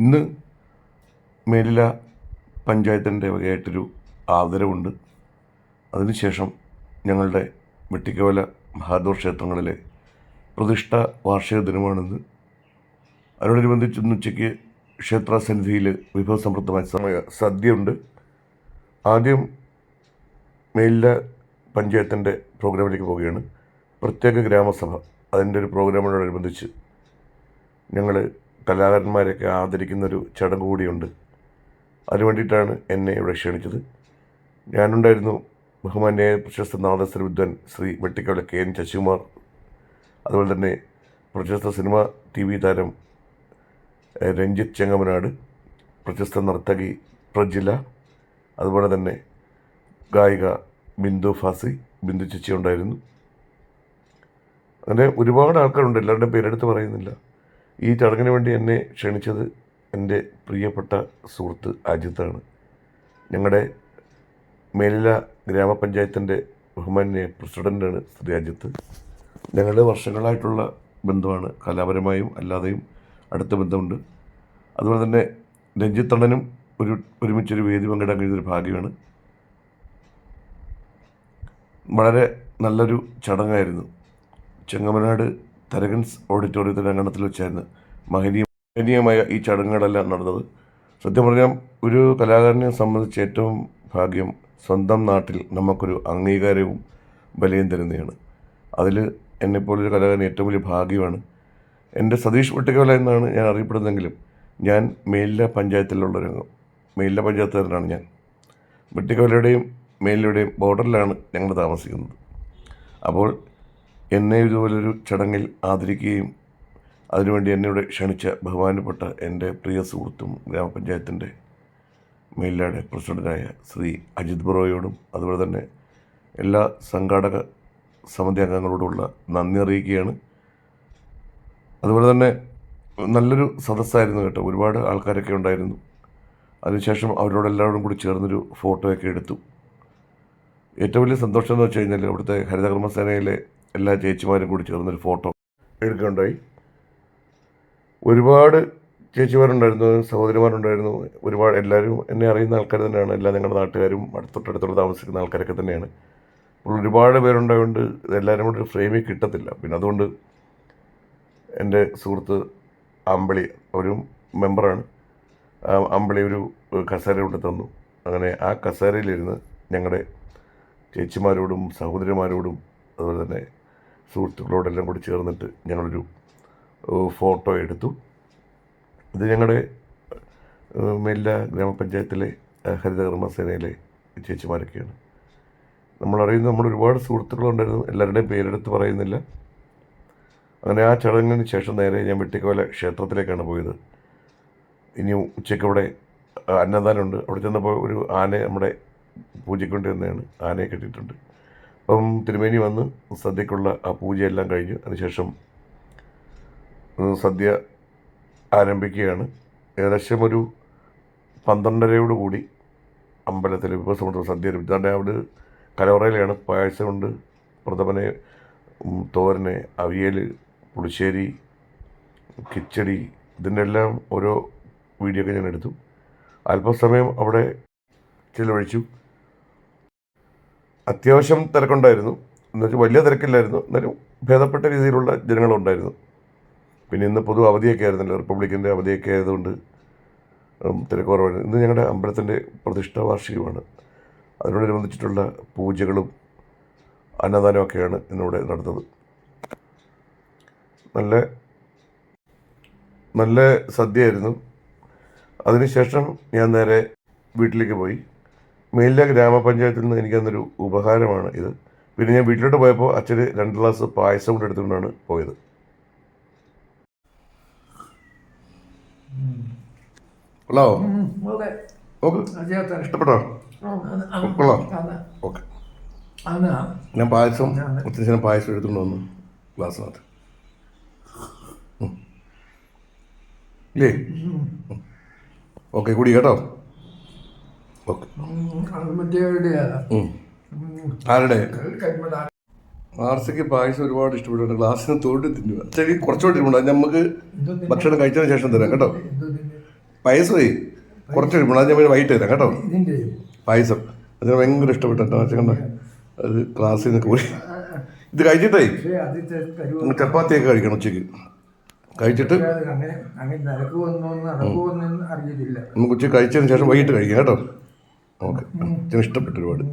ഇന്ന് മേലില പഞ്ചായത്തിന്റെ വകയായിട്ടൊരു ആദരവുണ്ട്. അതിനുശേഷം ഞങ്ങളുടെ വെട്ടിക്കവല മഹാദൂർ ക്ഷേത്രങ്ങളിലെ പ്രതിഷ്ഠ വാർഷിക ദിനമാണിന്ന്. അതിനോടനുബന്ധിച്ച് ഇന്ന് ഉച്ചയ്ക്ക് ക്ഷേത്ര സന്നിധിയിൽ വിഭവസമൃദ്ധമായ സമയ സദ്യയുണ്ട്. ആദ്യം മേലില പഞ്ചായത്തിന്റെ പ്രോഗ്രാമിലേക്ക് പോവുകയാണ്. പ്രത്യേക ഗ്രാമസഭ അതിന്റെ ഒരു പ്രോഗ്രാമിനോടനുബന്ധിച്ച് ഞങ്ങൾ കലാകാരന്മാരെയൊക്കെ ആദരിക്കുന്നൊരു ചടങ്ങ് കൂടിയുണ്ട്. അതിനു വേണ്ടിയിട്ടാണ് എന്നെ ഇവിടെ ക്ഷണിച്ചത്. ഞാനുണ്ടായിരുന്നു ബഹുമാന്യ പ്രശസ്ത നാദസ്വര വിദ്വാൻ ശ്രീ വെട്ടിക്കവല കെ. എൻ. ശശികുമാർ. അതുപോലെ തന്നെ പ്രശസ്ത സിനിമ ടി. വി. താരം രഞ്ജിത്ത് ചെങ്ങമനാട് പ്രശസ്ത നർത്തകി പ്രജില അതുപോലെ തന്നെ ഗായിക ബിന്ദു ഫാസി ബിന്ദു ചേച്ചി ഉണ്ടായിരുന്നു. അങ്ങനെ ഒരുപാട് ആൾക്കാരുണ്ട്. എല്ലാവരുടെയും പേരെടുത്ത് പറയുന്നില്ല. ഈ ചടങ്ങിന് വേണ്ടി എന്നെ ക്ഷണിച്ചത് എന്റെ പ്രിയപ്പെട്ട സുഹൃത്ത് അജിത്താണ്. ഞങ്ങളുടെ മേലില ഗ്രാമപഞ്ചായത്തിന്റെ ബഹുമാന്യ പ്രസിഡന്റാണ് ശ്രീ അജിത്ത്. ഞങ്ങളുടെ വർഷങ്ങളായിട്ടുള്ള ബന്ധമാണ്. കലാപരമായും അല്ലാതെയും അടുത്ത ബന്ധമുണ്ട്. അതുപോലെ തന്നെ രഞ്ജിത്തണ്ണനും ഒരു ഒരുമിച്ചൊരു വേദി പങ്കിടാൻ കഴിയുന്നൊരു ഭാഗ്യമാണ്. വളരെ നല്ലൊരു ചടങ്ങായിരുന്നു. ചെങ്ങമനാട് തരകൻസ് ഓഡിറ്റോറിയത്തിന്റെ അങ്കണത്തിൽ വെച്ചായിരുന്നു മഹനീയ മഹനീയമായ ഈ ചടങ്ങുകളെല്ലാം നടന്നത്. സത്യം പറഞ്ഞാൽ ഒരു കലാകാരനെ സംബന്ധിച്ച് ഏറ്റവും ഭാഗ്യം സ്വന്തം നാട്ടിൽ നമുക്കൊരു അംഗീകാരവും ബലയും തരുന്നതാണ്. അതിൽ എന്നെപ്പോലൊരു കലാകാരൻ ഏറ്റവും വലിയ ഭാഗ്യമാണ്. എന്റെ സതീഷ് വെട്ടിക്കവല എന്നാണ് ഞാൻ അറിയപ്പെടുന്നതെങ്കിലും ഞാൻ മേലില പഞ്ചായത്തിലുള്ളൊരു അംഗം. മേലില പഞ്ചായത്തുകാരനാണ് ഞാൻ. വെട്ടിക്കവലയുടെയും മേലിലയുടെയും ബോർഡറിലാണ് ഞങ്ങൾ താമസിക്കുന്നത്. അപ്പോൾ എന്നെ ഇതുപോലൊരു ചടങ്ങിൽ ആദരിക്കുകയും അതിനുവേണ്ടി എന്നെ ഇവിടെ ക്ഷണിച്ച ബഹുമാനപ്പെട്ട എന്റെ പ്രിയ സുഹൃത്തും ഗ്രാമപഞ്ചായത്തിന്റെ മേലാട് പ്രസിഡന്റായ ശ്രീ അജിത് ബറോയോടും അതുപോലെ തന്നെ എല്ലാ സംഘാടക സമിതി അംഗങ്ങളോടുമുള്ള നന്ദി അറിയിക്കുകയാണ്. അതുപോലെ തന്നെ നല്ലൊരു സദസ്സായിരുന്നു കേട്ടോ. ഒരുപാട് ആൾക്കാരൊക്കെ ഉണ്ടായിരുന്നു. അതിനുശേഷം അവരോടെല്ലാവരും കൂടി ചേർന്നൊരു ഫോട്ടോയൊക്കെ എടുത്തു. ഏറ്റവും വലിയ സന്തോഷം എന്ന് വെച്ച് കഴിഞ്ഞാൽ അവിടുത്തെ ഹരിതകർമ്മസേനയിലെ എല്ലാ ചേച്ചിമാരും കൂടി ചേർന്നൊരു ഫോട്ടോ എടുക്കുകയുണ്ടായി ഒരുപാട് ചേച്ചിമാരുണ്ടായിരുന്നു സഹോദരിമാരുണ്ടായിരുന്നു. ഒരുപാട് എല്ലാവരും എന്നെ അറിയുന്ന ആൾക്കാർ തന്നെയാണ്. എല്ലാ ഞങ്ങളുടെ നാട്ടുകാരും അടുത്തൊട്ടടുത്തുള്ള താമസിക്കുന്ന ആൾക്കാരൊക്കെ തന്നെയാണ്. ഒരുപാട് പേരുണ്ടായതുകൊണ്ട് എല്ലാവരും കൂടെ ഒരു ഫ്രെയിമിൽ കിട്ടത്തില്ല. പിന്നെ അതുകൊണ്ട് എന്റെ സുഹൃത്ത് അമ്പിളി ഒരു മെമ്പറാണ് അമ്പിളി ഒരു കസേര കൊണ്ട് തന്നു. അങ്ങനെ ആ കസേരയിലിരുന്ന് ഞങ്ങളുടെ ചേച്ചിമാരോടും സഹോദരിമാരോടും അതുപോലെ തന്നെ സുഹൃത്തുക്കളോടെല്ലാം കൂടി ചേർന്നിട്ട് ഞങ്ങളൊരു ഫോട്ടോ എടുത്തു. ഇത് ഞങ്ങളുടെ മെല്ല ഗ്രാമപഞ്ചായത്തിലെ ഹരിതകർമ്മസേനയിലെ ഹരിതകർമ്മ സേനയിലെ ചേച്ചിമാരൊക്കെയാണ്. നമ്മളറിയുന്ന നമ്മൾ ഒരുപാട് സുഹൃത്തുക്കളുണ്ടായിരുന്നു എല്ലാവരുടെയും പേരെടുത്ത് പറയുന്നില്ല. അങ്ങനെ ആ ചടങ്ങിന് ശേഷം നേരെ ഞാൻ വെട്ടിക്കോല ക്ഷേത്രത്തിലേക്കാണ് പോയത്. ഇനി ഉച്ചയ്ക്ക് അവിടെ അന്നദാനമുണ്ട്. അവിടെ ചെന്നപ്പോൾ ഒരു ആന നമ്മുടെ പൂജയ്ക്കൊണ്ടിരുന്നതാണ് ആനയെ കെട്ടിയിട്ടുണ്ട്. അപ്പം തിരുമേനി വന്ന് സദ്യക്കുള്ള ആ പൂജയെല്ലാം കഴിഞ്ഞു. അതിനുശേഷം സദ്യ ആരംഭിക്കുകയാണ്. ഏകദേശം ഒരു പന്ത്രണ്ടരയോട് കൂടി അമ്പലത്തിൽ വിഭവസമുദ്ര സദ്യ വിദ്യാണ്ട് അവിടെ കലവറയിലാണ് പായസമുണ്ട് പ്രഥമനെ തോരന് അവിയൽ പുളിശ്ശേരി കിച്ചടി ഇതിന്റെ എല്ലാം ഓരോ വീഡിയോ ഒക്കെ ഞാൻ എടുത്തു. അല്പസമയം അവിടെ ചിലവഴിച്ചു. അത്യാവശ്യം തിരക്കുണ്ടായിരുന്നു. എന്നുവെച്ചാൽ വലിയ തിരക്കില്ലായിരുന്നു. എന്നാലും ഭേദപ്പെട്ട രീതിയിലുള്ള ജനങ്ങളുണ്ടായിരുന്നു. പിന്നെ ഇന്ന് പൊതു അവധിയൊക്കെ ആയിരുന്നല്ലോ റിപ്പബ്ലിക്കിന്റെ അവധിയൊക്കെ ആയതുകൊണ്ട് ഉം, തിരക്ക് ഇന്ന് ഞങ്ങളുടെ അമ്പലത്തിന്റെ പ്രതിഷ്ഠാ വാർഷികമാണ്. അതിനോടനുബന്ധിച്ചിട്ടുള്ള പൂജകളും അന്നദാനമൊക്കെയാണ് ഇന്നിവിടെ നടന്നത്. നല്ല നല്ല സദ്യയായിരുന്നു. അതിനുശേഷം ഞാൻ നേരെ വീട്ടിലേക്ക് പോയി. മേലില ഗ്രാമപഞ്ചായത്തിൽ നിന്ന് എനിക്ക് തന്നൊരു ഉപഹാരമാണ് ഇത്. പിന്നെ ഞാൻ വീട്ടിലോട്ട് പോയപ്പോൾ അച്ഛന് രണ്ട് ഗ്ലാസ് പായസം കൊണ്ട് എടുത്തുകൊണ്ടാണ് പോയത്. കൊള്ളാവോ? ഇഷ്ടപ്പെട്ടോ? കൊള്ളാം. ഓക്കെ. ഞാൻ പായസം അത്യാവശ്യം പായസം എടുത്തുകൊണ്ട് വന്നു ഗ്ലാസ്സിനകത്ത്. ഇല്ലേ? ഓക്കെ കുടി കേട്ടോ. ഓക്കെ. ആരുടെ? ആർസിക്ക് പായസം ഒരുപാട് ഇഷ്ടപ്പെട്ടുണ്ട് ഗ്ലാസ്സിന് തോണ്ടി തിന്നുക. ശരി കുറച്ചുകൂടി ഇരിപ്പുണ്ട് അത് നമുക്ക് ഭക്ഷണം കഴിച്ചതിന് ശേഷം തരാം കേട്ടോ. പായസമേ കുറച്ച് കഴിയുമ്പോൾ അത് ഞാൻ വൈകിട്ട് തരാം കേട്ടോ. പായസം. അതിന് ഭയങ്കര ഇഷ്ടപ്പെട്ടു കേട്ടോ അത് ക്ലാസ്സിൽ നിന്ന് പോയി ഇത് കഴിച്ചിട്ടേ? ചപ്പാത്തിയൊക്കെ കഴിക്കണം ഉച്ചയ്ക്ക്. കഴിച്ചിട്ട് നമുക്ക് ഉച്ചയ്ക്ക് കഴിച്ചതിന് ശേഷം വൈകിട്ട് കഴിക്കാം കേട്ടോ. ഓക്കെ. ഇഷ്ടപ്പെട്ട ഇഷ്ടപ്പെട്ടു ഒരുപാട്.